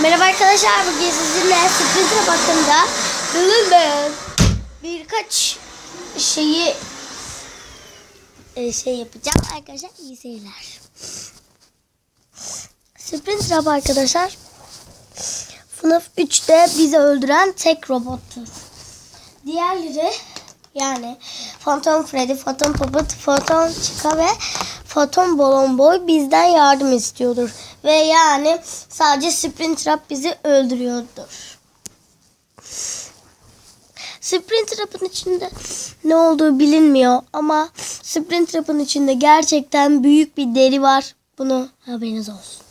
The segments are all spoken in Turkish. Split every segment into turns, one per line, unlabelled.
Merhaba arkadaşlar bugün sizinle Splinter hakkında bölüm birkaç şeyi e, şey yapacağım arkadaşlar iyi seyirler. Splinter Hub arkadaşlar FNAF 3'te bizi öldüren tek robottur. Diğerleri yani Phantom Freddy, Phantom Puppet, Phantom Chica ve Phantom Balloon Boy bizden yardım istiyordur. Ve yani sadece Springtrap bizi öldürüyordur. Springtrap'ın içinde ne olduğu bilinmiyor ama Springtrap'ın içinde gerçekten büyük bir deri var. Bunu haberiniz olsun.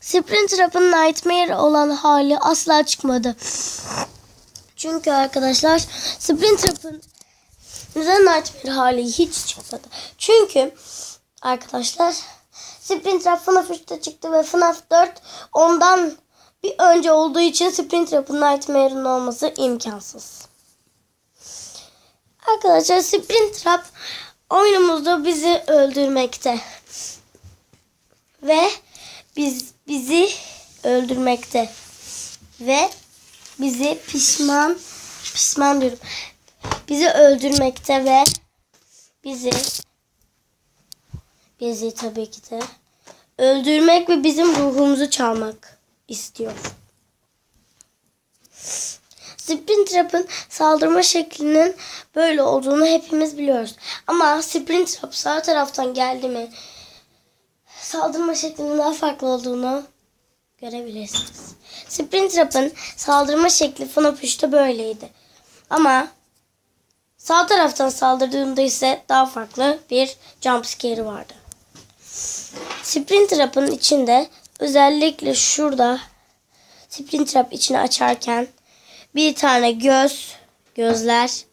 Springtrap'ın Nightmare olan hali asla çıkmadı. Çünkü arkadaşlar Springtrap'ın neden Nightmare hali hiç çıkmadı. Çünkü arkadaşlar Springtrap FNAF 3'te çıktı ve FNAF 4 ondan bir önce olduğu için Springtrap'ın Nightmare'ın olması imkansız. Arkadaşlar Springtrap oyunumuzda bizi öldürmekte. Ve biz bizi öldürmekte. Ve bizi pişman pişman diyorum. Bizi öldürmekte ve bizi bizi tabii ki de öldürmek ve bizim ruhumuzu çalmak istiyor. Springtrap'ın saldırma şeklinin böyle olduğunu hepimiz biliyoruz. Ama Springtrap sağ taraftan geldi mi saldırma şeklinin daha farklı olduğunu görebilirsiniz. Springtrap'ın saldırma şekli FNAF 3'te böyleydi. Ama sağ taraftan saldırdığında ise daha farklı bir jumpscare vardı. Springtrap'ın içinde özellikle şurada Springtrap içini açarken bir tane göz, gözler,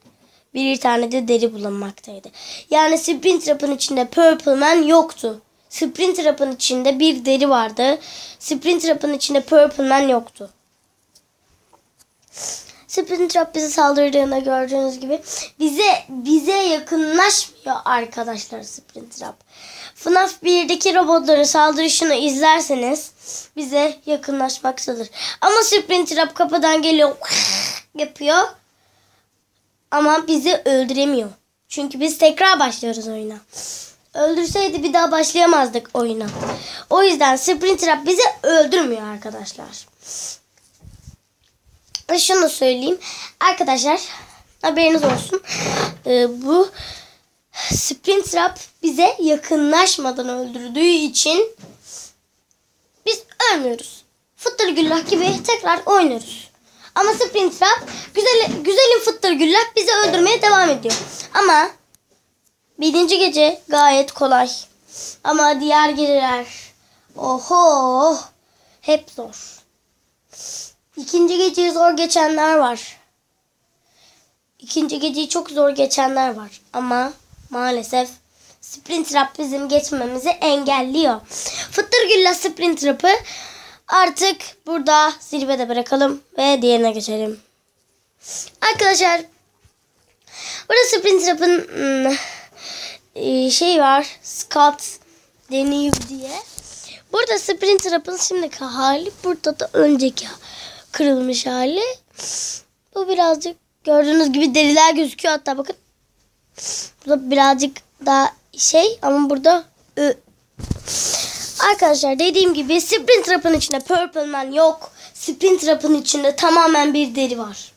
bir tane de deri bulunmaktaydı. Yani Springtrap'ın içinde Purple Man yoktu. Springtrap'ın içinde bir deri vardı. Springtrap'ın içinde Purple Man yoktu. Springtrap bize saldırdığında gördüğünüz gibi bize bize yakınlaşmıyor arkadaşlar Springtrap. FNAF 1'deki robotların saldırışını izlerseniz bize yakınlaşmaktadır. Ama Springtrap kapıdan geliyor yapıyor ama bizi öldüremiyor. Çünkü biz tekrar başlıyoruz oyuna. Öldürseydi bir daha başlayamazdık oyuna. O yüzden Springtrap bizi öldürmüyor arkadaşlar. Şunu söyleyeyim. Arkadaşlar haberiniz olsun. Ee, bu Springtrap bize yakınlaşmadan öldürdüğü için biz ölmüyoruz. Fıttır güllah gibi tekrar oynuyoruz. Ama Springtrap güzel, güzelim fıttır güllah bizi öldürmeye devam ediyor. Ama birinci gece gayet kolay. Ama diğer geceler oho hep zor. İkinci geceyi zor geçenler var. İkinci geceyi çok zor geçenler var. Ama maalesef Sprint Trap bizim geçmemizi engelliyor. Fıttır Gülla Sprint Trap'ı artık burada zirvede bırakalım ve diğerine geçelim. Arkadaşlar burada Sprint Trap'ın hmm, şey var. Scott deniyor diye. Burada Sprint Trap'ın şimdiki hali burada da önceki kırılmış hali. Bu birazcık gördüğünüz gibi deriler gözüküyor hatta bakın. Bu birazcık daha şey ama burada ö. Arkadaşlar dediğim gibi Sprint Trap'ın içinde Purple Man yok. Sprint Trap'ın içinde tamamen bir deri var.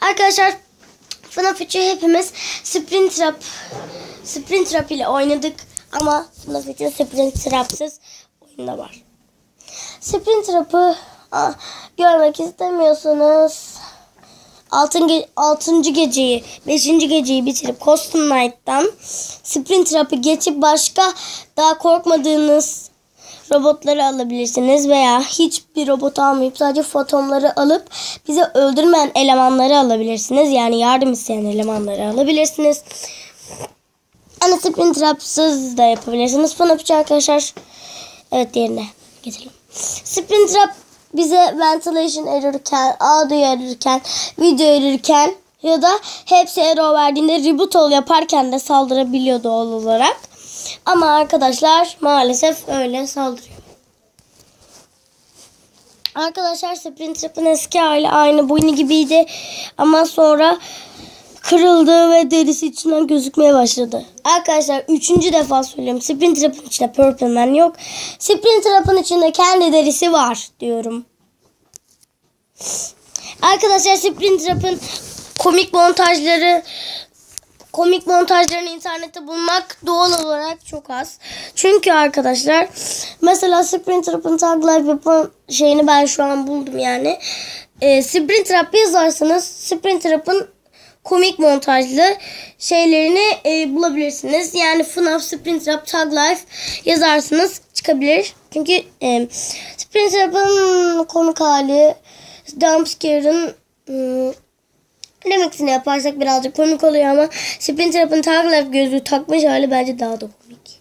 Arkadaşlar FNAF 3'ü hepimiz Sprint Trap Sprint Trap ile oynadık ama FNAF 3'ün Sprint Trap'sız oyunda var. Sprint Trap'ı görmek istemiyorsanız 6. Ge 6. geceyi 5. geceyi bitirip Custom Night'tan Sprint Trap'ı geçip başka daha korkmadığınız robotları alabilirsiniz veya hiçbir robot almayıp sadece fotonları alıp bize öldürmeyen elemanları alabilirsiniz. Yani yardım isteyen elemanları alabilirsiniz. Ana Sprint Trap'sız da yapabilirsiniz. FNAF arkadaşlar. Evet diğerine geçelim. Sprint Trap bize ventilation errorken, audio errorken, video errorken ya da hepsi error verdiğinde reboot ol yaparken de saldırabiliyor doğal olarak. Ama arkadaşlar maalesef öyle saldırıyor. Arkadaşlar Springtrap'ın eski hali aynı boynu gibiydi. Ama sonra kırıldı ve derisi içinden gözükmeye başladı. Arkadaşlar üçüncü defa söylüyorum. Springtrap'ın içinde Purple Man yok. Springtrap'ın içinde kendi derisi var diyorum. Arkadaşlar Springtrap'ın komik montajları komik montajlarını internette bulmak doğal olarak çok az. Çünkü arkadaşlar mesela Springtrap'ın Tag Life yapan şeyini ben şu an buldum yani. E, Springtrap yazarsanız Springtrap'ın komik montajlı şeylerini e, bulabilirsiniz. Yani FNAF Springtrap Tag Life yazarsınız çıkabilir. Çünkü e, Springtrap'ın komik hali Dumpscare'ın ım, Remix'ini yaparsak birazcık komik oluyor ama Springtrap'ın Tag Life gözlüğü takmış hali bence daha da komik.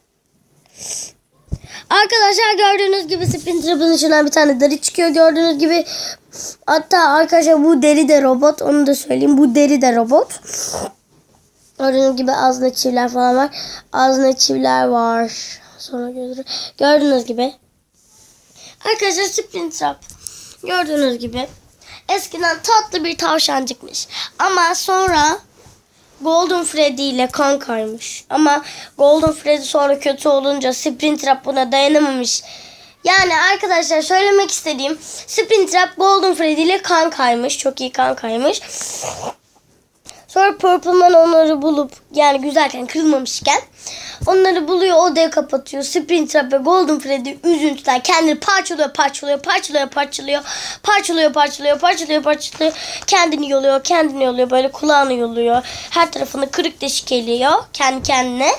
Arkadaşlar gördüğünüz gibi Springtrap'ın içinden bir tane deri çıkıyor gördüğünüz gibi. Hatta arkadaşlar bu deri de robot onu da söyleyeyim. Bu deri de robot. Gördüğünüz gibi ağzında çiviler falan var. Ağzında çiviler var. Sonra gözleri. Gördüğünüz gibi. Arkadaşlar Springtrap. Gördüğünüz gibi. Eskiden tatlı bir tavşancıkmış. Ama sonra Golden Freddy ile kankaymış. Ama Golden Freddy sonra kötü olunca Springtrap buna dayanamamış. Yani arkadaşlar söylemek istediğim Springtrap Golden Freddy ile kankaymış. Çok iyi kankaymış. Sonra Purple Man onları bulup yani güzelken kırılmamışken onları buluyor odaya kapatıyor. Springtrap ve Golden Freddy üzüntüden kendini parçalıyor parçalıyor parçalıyor parçalıyor parçalıyor parçalıyor parçalıyor parçalıyor kendini yoluyor kendini yoluyor böyle kulağını yoluyor her tarafını kırık deşik ediyor kendi kendine.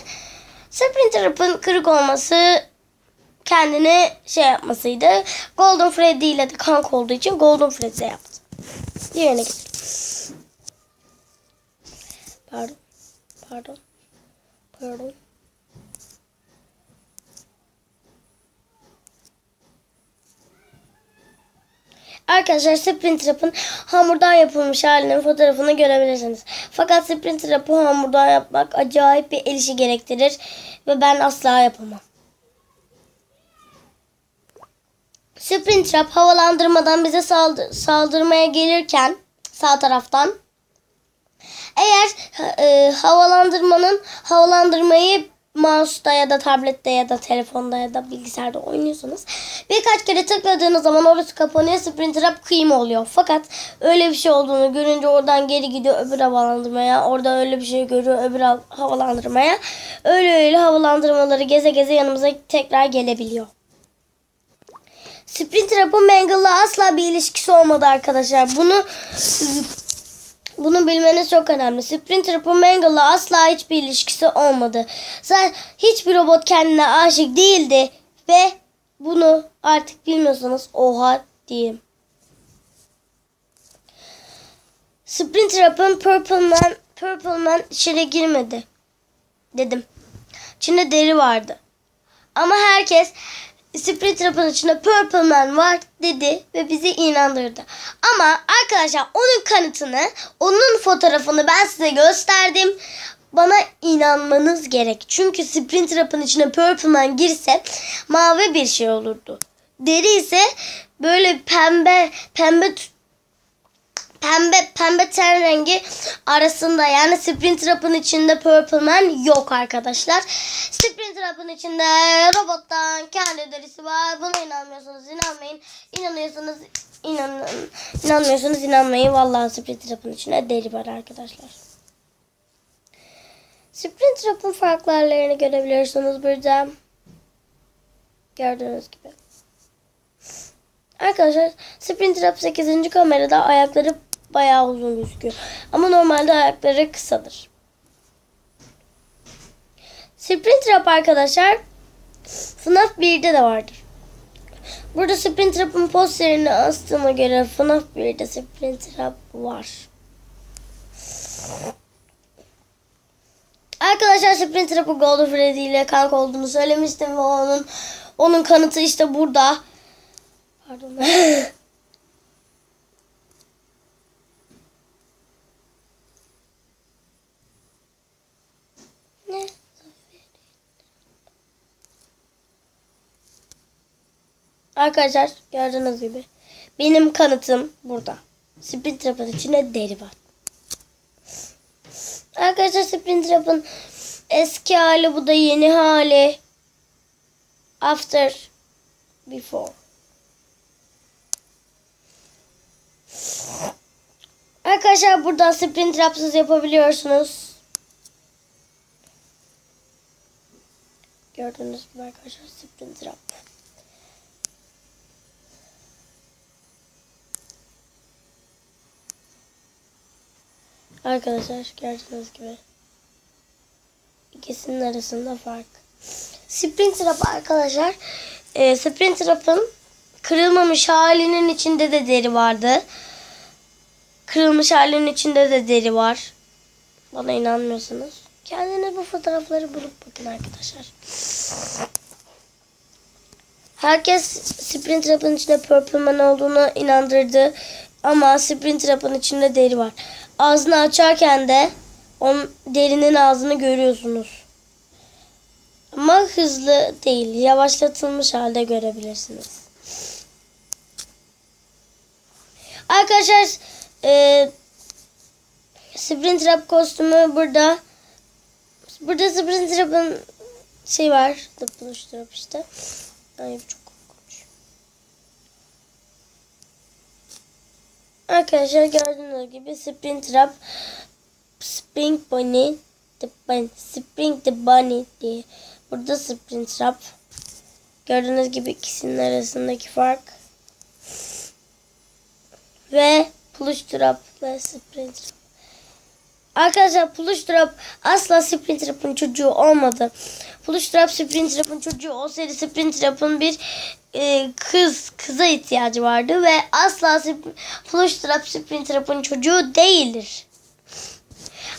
Springtrap'ın kırık olması kendine şey yapmasıydı. Golden Freddy ile de kank olduğu için Golden Freddy yaptı. Diğerine gidelim. Pardon. Pardon. Pardon. Arkadaşlar Springtrap'ın hamurdan yapılmış halinin fotoğrafını görebilirsiniz. Fakat Springtrap'ı hamurdan yapmak acayip bir el işi gerektirir ve ben asla yapamam. Springtrap havalandırmadan bize saldır- saldırmaya gelirken sağ taraftan eğer e, havalandırmanın havalandırmayı mouse'da ya da tablette ya da telefonda ya da bilgisayarda oynuyorsanız birkaç kere tıkladığınız zaman orası kapanıyor Springtrap kıyma oluyor. Fakat öyle bir şey olduğunu görünce oradan geri gidiyor öbür havalandırmaya. Orada öyle bir şey görüyor öbür hav- havalandırmaya. Öyle öyle havalandırmaları geze geze yanımıza tekrar gelebiliyor. Springtrap'ın Mangle'la asla bir ilişkisi olmadı arkadaşlar. Bunu bunu bilmeniz çok önemli. Springtrap'ın Mangle'la asla hiçbir ilişkisi olmadı. Zaten hiçbir robot kendine aşık değildi ve bunu artık bilmiyorsanız oha diyeyim. Springtrap'ın Purple Man, Purple Man içeri girmedi dedim. İçinde deri vardı. Ama herkes Springtrap'ın içinde Purple Man var dedi ve bizi inandırdı. Ama arkadaşlar onun kanıtını, onun fotoğrafını ben size gösterdim. Bana inanmanız gerek. Çünkü Springtrap'ın içine Purple Man girse mavi bir şey olurdu. Deri ise böyle pembe pembe pembe pembe ten rengi arasında yani Springtrap'ın içinde Purple Man yok arkadaşlar. Springtrap'ın içinde robottan kendi derisi var. Buna inanmıyorsanız inanmayın. İnanıyorsanız inanın. İnanmıyorsanız inanmayın. Vallahi Springtrap'ın içinde deri var arkadaşlar. Springtrap'ın farklı hallerini görebilirsiniz burada. Gördüğünüz gibi. Arkadaşlar Springtrap 8. kamerada ayakları bayağı uzun gözüküyor. Ama normalde ayakları kısadır. Springtrap arkadaşlar FNAF 1'de de vardır. Burada Springtrap'ın posterini astığıma göre FNAF 1'de Springtrap var. Arkadaşlar Springtrap'ın Golden Freddy ile kanka olduğunu söylemiştim ve onun onun kanıtı işte burada. Pardon. ne? Arkadaşlar gördüğünüz gibi Benim kanıtım burada. Springtrap'ın içinde deri var. Arkadaşlar Springtrap'ın eski hali bu da yeni hali. After, before. Arkadaşlar buradan Springtrap'sız yapabiliyorsunuz. Gördünüz mü arkadaşlar Springtrap. Arkadaşlar gördüğünüz gibi ikisinin arasında fark. Springtrap arkadaşlar e, Springtrap'ın kırılmamış halinin içinde de deri vardı. Kırılmış halinin içinde de deri var. Bana inanmıyorsunuz. Kendiniz bu fotoğrafları bulup bakın arkadaşlar. Herkes Springtrap'ın içinde Purple Man olduğunu inandırdı. Ama Springtrap'ın içinde deri var. Ağzını açarken de onun derinin ağzını görüyorsunuz. Ama hızlı değil. Yavaşlatılmış halde görebilirsiniz. Arkadaşlar e, Springtrap kostümü burada. Burada Springtrap'ın şey var. Trap işte. Ay çok Arkadaşlar gördüğünüz gibi Springtrap Spring Bunny the Bunny Spring the Bunny diye. Burada Springtrap. Gördüğünüz gibi ikisinin arasındaki fark. Ve Plush Trap ve Springtrap. Arkadaşlar Plush Trap asla Springtrap'ın çocuğu olmadı. Plush Trap Springtrap'ın çocuğu olsaydı Springtrap'ın bir e, kız kıza ihtiyacı vardı ve asla Sp- Plush Trap Springtrap'ın çocuğu değildir.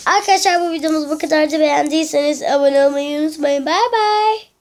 Arkadaşlar bu videomuz bu kadardı. Beğendiyseniz abone olmayı unutmayın. Bye bye.